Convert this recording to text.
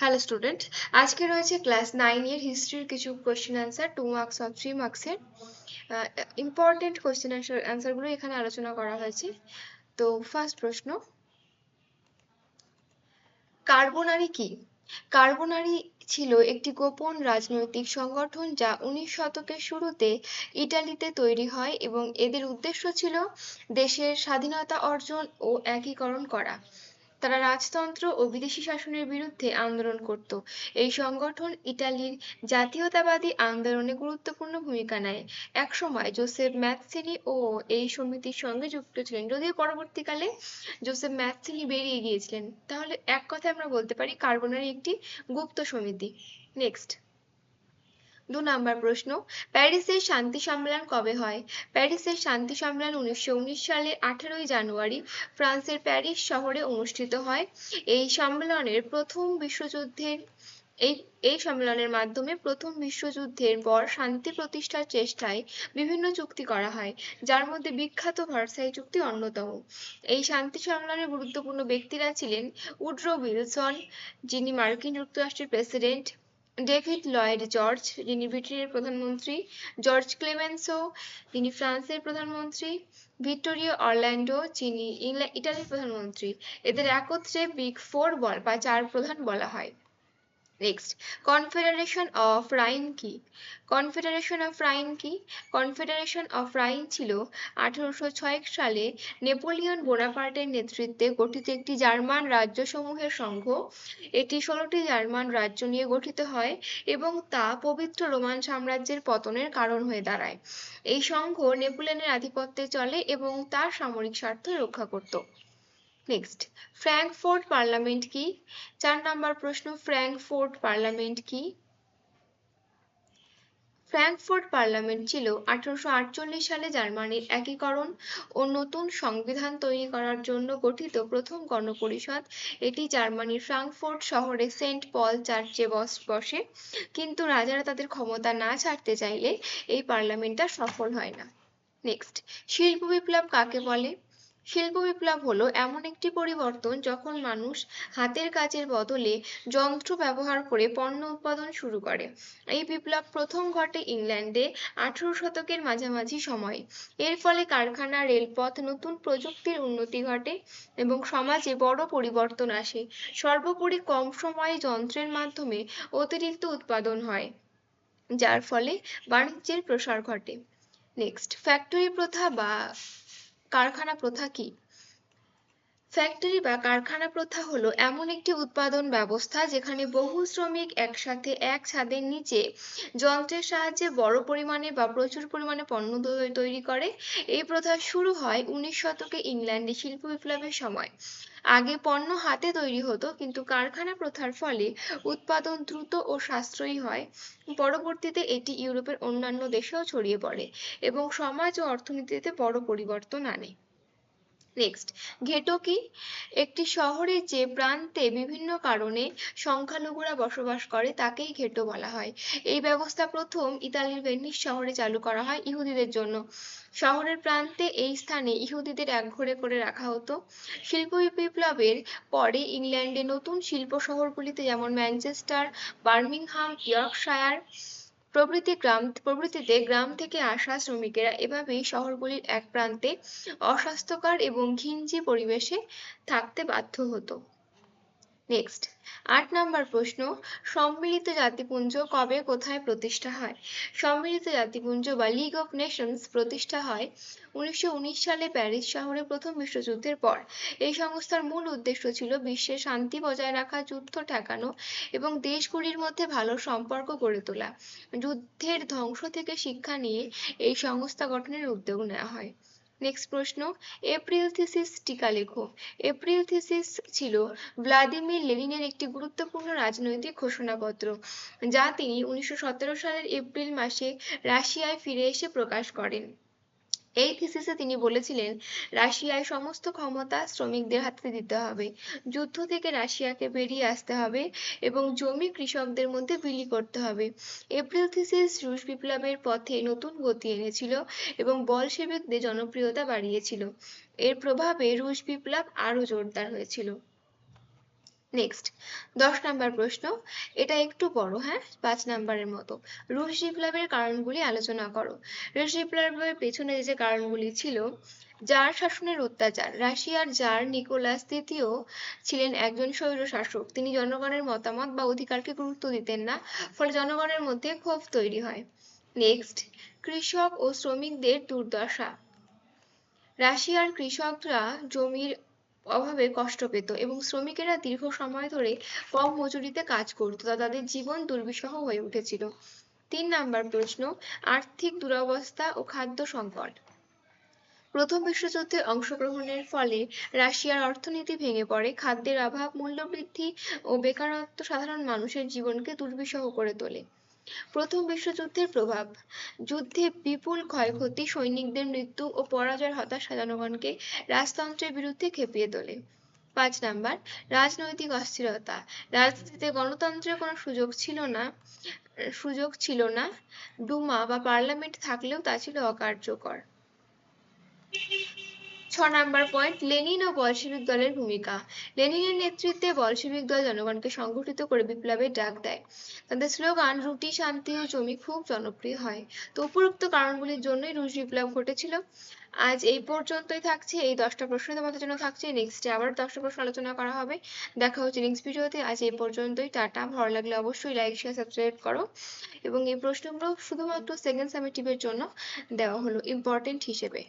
Hello student আজকে রয়েছে class nine এর হিস্ট্রির কিছু কোশ্চেন অ্যান্সার টু মার্কস আর থ্রি মার্কসের ইম্পর্টেন্ট কোশ্চেন অ্যান্সারগুলো এখানে আলোচনা করা হয়েছে। তো ফার্স্ট প্রশ্ন কার্বোনারি কি? কার্বোনারি ছিল একটি গোপন রাজনৈতিক সংগঠন যা উনিশ শতকের শুরুতে ইটালিতে তৈরি হয় এবং এদের উদ্দেশ্য ছিল দেশের স্বাধীনতা অর্জন ও একীকরণ করা। তারা রাজতন্ত্র ও বিদেশি শাসনের বিরুদ্ধে আন্দোলন করত। এই সংগঠন ইতালির জাতীয়তাবাদী আন্দোলনে গুরুত্বপূর্ণ ভূমিকা নেয়। একসময় জোসেফ ম্যাথসিনি ও এই সমিতির সঙ্গে যুক্ত ছিলেন। যদিও পরবর্তীকালে জোসেফ ম্যাথসিনি বেরিয়ে গিয়েছিলেন। তাহলে এক কথায় আমরা বলতে পারি কার্বনারি একটি গুপ্ত সমিতি। নেক্সট দু নম্বর প্রশ্ন, প্যারিসের শান্তি সম্মেলন কবে হয়? প্যারিসের শান্তি সম্মেলন উনিশশো সালের আঠারোই জানুয়ারি ফ্রান্সের প্যারিস শহরে অনুষ্ঠিত হয়। এই সম্মেলনের প্রথম বিশ্বযুদ্ধের, এই এই সম্মেলনের মাধ্যমে প্রথম বিশ্বযুদ্ধের পর শান্তি প্রতিষ্ঠার চেষ্টায় বিভিন্ন চুক্তি করা হয়, যার মধ্যে বিখ্যাত ভার্সাই চুক্তি অন্যতম। এই শান্তি সম্মেলনের গুরুত্বপূর্ণ ব্যক্তিরা ছিলেন উড্রো উইলসন, যিনি মার্কিন যুক্তরাষ্ট্রের প্রেসিডেন্ট ডেভিড লয়েড জর্জ যিনি ব্রিটেনের প্রধানমন্ত্রী জর্জ ক্লেমেন্সো যিনি ফ্রান্সের প্রধানমন্ত্রী ভিক্টোরিও অরল্যান্ডো যিনি ইটালির প্রধানমন্ত্রী। এদের একত্রে বিগ ফোর বল বা চার প্রধান বলা হয়। নেক্সট কনফেডারেশন অফ রাইন কি? কনফেডারেশন অফ রাইন কি? কনফেডারেশন অফ রাইন ছিল আঠারোশো ছয় সালে নেপোলিয়ন বোনাপার্টের নেতৃত্বে গঠিত একটি জার্মান রাজ্যসমূহের সংঘ। এটি ষোলোটি জার্মান রাজ্য নিয়ে গঠিত হয় এবং তা পবিত্র রোমান সাম্রাজ্যের পতনের কারণ হয়ে দাঁড়ায়। এই সংঘ নেপোলিয়নের আধিপত্যে চলে এবং তার সামরিক স্বার্থ রক্ষা করত। নেক্সট ফ্র্যাঙ্কফোর্ট পার্লামেন্ট কি? চার নম্বর প্রশ্ন ফ্র্যাঙ্কফোর্ট পার্লামেন্ট কি? ফ্র্যাঙ্কফোর্ট পার্লামেন্ট ছিল আঠারোশো আটচল্লিশ সালে জার্মানির একীকরণ ও নতুন সংবিধান তৈরি করার জন্য গঠিত প্রথম গণপরিষদ। এটি জার্মানির ফ্রাঙ্কফোর্ট শহরে সেন্ট পল চার্চে বস, বসে। কিন্তু রাজারা তাদের ক্ষমতা না ছাড়তে চাইলে এই পার্লামেন্টটা সফল হয় না। নেক্সট শিল্প বিপ্লব কাকে বলে? শিল্প বিপ্লব হলো এমন একটি পরিবর্তন যখন মানুষ হাতের কাজের বদলে যন্ত্র ব্যবহার করে পণ্য উৎপাদন শুরু করে। এই বিপ্লব প্রথম ঘটে ইংল্যান্ডে আঠারো শতকের মাঝামাঝি সময়ে। এর ফলে কারখানা, রেলপথ, নতুন প্রযুক্তির উন্নতি ঘটে এবং সমাজে বড় পরিবর্তন আসে। সর্বোপরি কম সময়ে যন্ত্রের মাধ্যমে অতিরিক্ত উৎপাদন হয়, যার ফলে বাণিজ্যের প্রসার ঘটে। নেক্সট ফ্যাক্টরি প্রথা বা কারখানা প্রথা কি? ফ্যাক্টরি বা কারখানা প্রথা হলো এমন একটি উৎপাদন ব্যবস্থা যেখানে বহু শ্রমিক একসাথে এক ছাদের নিচে যন্ত্রের সাহায্যে বড় পরিমাণে বা প্রচুর পরিমাণে পণ্য তৈরি করে। এই প্রথা শুরু হয় উনিশ শতকে ইংল্যান্ডে শিল্প বিপ্লবের সময়। আগে পণ্য হাতে তৈরি হতো, কিন্তু কারখানা প্রথার ফলে উৎপাদন দ্রুত ও সাশ্রয়ী হয়। পরবর্তীতে এটি ইউরোপের অন্যান্য দেশেও ছড়িয়ে পড়ে এবং সমাজ ও অর্থনীতিতে বড় পরিবর্তন আনে। নেক্সট ঘেটো কি? একটি শহরের যে প্রান্তে বিভিন্ন কারণে সংখ্যালঘুরা বসবাস করে, তাকেই ঘেটো বলা হয়। এই ব্যবস্থা প্রথম ইতালির ভেনিস শহরে চালু করা হয় ইহুদিদের জন্য। শহরের প্রান্তে এই স্থানে ইহুদিদের একঘরে করে রাখা হতো। শিল্প বিপ্লবের পরে ইংল্যান্ডে নতুন শিল্প শহরগুলিতে যেমন ম্যানচেস্টার, বার্মিংহাম, ইয়র্কশায়ার প্রভৃতি গ্রাম, প্রভৃতিতে গ্রাম থেকে আসা শ্রমিকেরা এভাবেই শহরগুলির এক প্রান্তে অস্বাস্থ্যকর এবং ঘিঞ্জি পরিবেশে থাকতে বাধ্য হতো। নেক্সট আট নম্বর প্রশ্ন, সম্মিলিত জাতিপুঞ্জ কবে কোথায় প্রতিষ্ঠা হয়? সম্মিলিত জাতিপুঞ্জ বা লিগ অফ নেশনস প্রতিষ্ঠা হয় উনিশশো উনিশ সালে প্যারিস শহরে প্রথম বিশ্বযুদ্ধের পর। এই সংস্থার মূল উদ্দেশ্য ছিল বিশ্বে শান্তি বজায় রাখা, যুদ্ধ ঠেকানো এবং দেশগুলির মধ্যে ভালো সম্পর্ক গড়ে তোলা। যুদ্ধের ধ্বংস থেকে শিক্ষা নিয়ে এই সংস্থা গঠনের উদ্যোগ নেওয়া হয়। নেক্সট প্রশ্ন এপ্রিল থিসিস টিকা লেখো। এপ্রিল থিসিস ছিল ভ্লাদিমির লেনিনের একটি গুরুত্বপূর্ণ রাজনৈতিক ঘোষণাপত্র, যা তিনি উনিশশো সতেরো সালের এপ্রিল মাসে রাশিয়ায় ফিরে এসে প্রকাশ করেন। এই থিসিসে তিনি বলেছিলেন, রাশিয়ায় সমস্ত ক্ষমতা শ্রমিকদের হাতে দিতে হবে। যুদ্ধ থেকে রাশিয়াকে বেরিয়ে আসতে হবে এবং জমি কৃষকদের মধ্যে বিলি করতে হবে। এপ্রিল থিসিস রুশ বিপ্লবের পথে নতুন গতি এনেছিল এবং বলশেবিকদের জনপ্রিয়তা বাড়িয়েছিল। এর প্রভাবে রুশ বিপ্লব আরও জোরদার হয়েছিল। নেক্সট দশ নাম্বার প্রশ্ন। এটা একটু বড় হ্যাঁ? পাঁচ নাম্বারের মতো। রুশ বিপ্লবের কারণগুলি আলোচনা করো। রুশ বিপ্লবের পেছনে যে কারণগুলি ছিল জার শাসনের অত্যাচার। রাশিয়ার জার নিকোলাস তৃতীয় ছিলেন একজন স্বৈর শাসক। তিনি জনগণের মতামত বা অধিকারকে গুরুত্ব দিতেন না, ফলে জনগণের মধ্যে ক্ষোভ তৈরি হয়। নেক্সট কৃষক ও শ্রমিকদের দুর্দশা। রাশিয়ার কৃষকরা জমির অভাবে কষ্ট পেত এবং শ্রমিকেরা দীর্ঘ সময় ধরে কম মজুরিতে কাজ করত, তা তাদের জীবন দুর্বিষহ হয়ে উঠেছিল। তিন নাম্বার প্রশ্ন, আর্থিক দুরবস্থা ও খাদ্য সংকট। প্রথম বিশ্বযুদ্ধে অংশগ্রহণের ফলে রাশিয়ার অর্থনীতি ভেঙে পড়ে, খাদ্যের অভাব, মূল্যবৃদ্ধি ও বেকারত্ব সাধারণ মানুষের জীবনকে দুর্বিষহ করে তোলে। প্রথম বিশ্বযুদ্ধের প্রভাব। যুদ্ধে বিপুল ক্ষয়ক্ষতি, সৈনিকদের মৃত্যু ও পরাজয়ের হতাশা জনগণকে রাজতন্ত্রের বিরুদ্ধে খেপিয়ে তোলে। পাঁচ নাম্বার, রাজনৈতিক অস্থিরতা। রাজনীতিতে গণতন্ত্রের কোনো সুযোগ ছিল না, সুযোগ ছিল না। ডুমা বা পার্লামেন্ট থাকলেও তা ছিল অকার্যকর। ছ নাম্বার পয়েন্ট লেনিন ও বলশেভিক দলের ভূমিকা। লেনিনের নেতৃত্বে বলশেভিক দল জনগণকে সংগঠিত করে বিপ্লবের ডাক দেয়। তাদের স্লোগান, রুটি শান্তি ও জমি খুব জনপ্রিয় হয়। তো উপরোক্ত কারণগুলির জন্যই রুশ বিপ্লব ঘটেছিল। আজ এই পর্যন্তই থাকছে। এই দশটা প্রশ্ন তোমাদের জন্য থাকছে। নেক্সটে আবার দশটা প্রশ্ন আলোচনা করা হবে। দেখা হচ্ছে নেক্সট ভিডিওতে। আজ এই পর্যন্তই। টাটা। ভালো লাগলে অবশ্যই লাইক শেয়ার সাবস্ক্রাইব করো। এবং এই প্রশ্নগুলো শুধুমাত্র সেকেন্ড সামেটিভের জন্য দেওয়া হলো। ইম্পর্টেন্ট হিসেবে।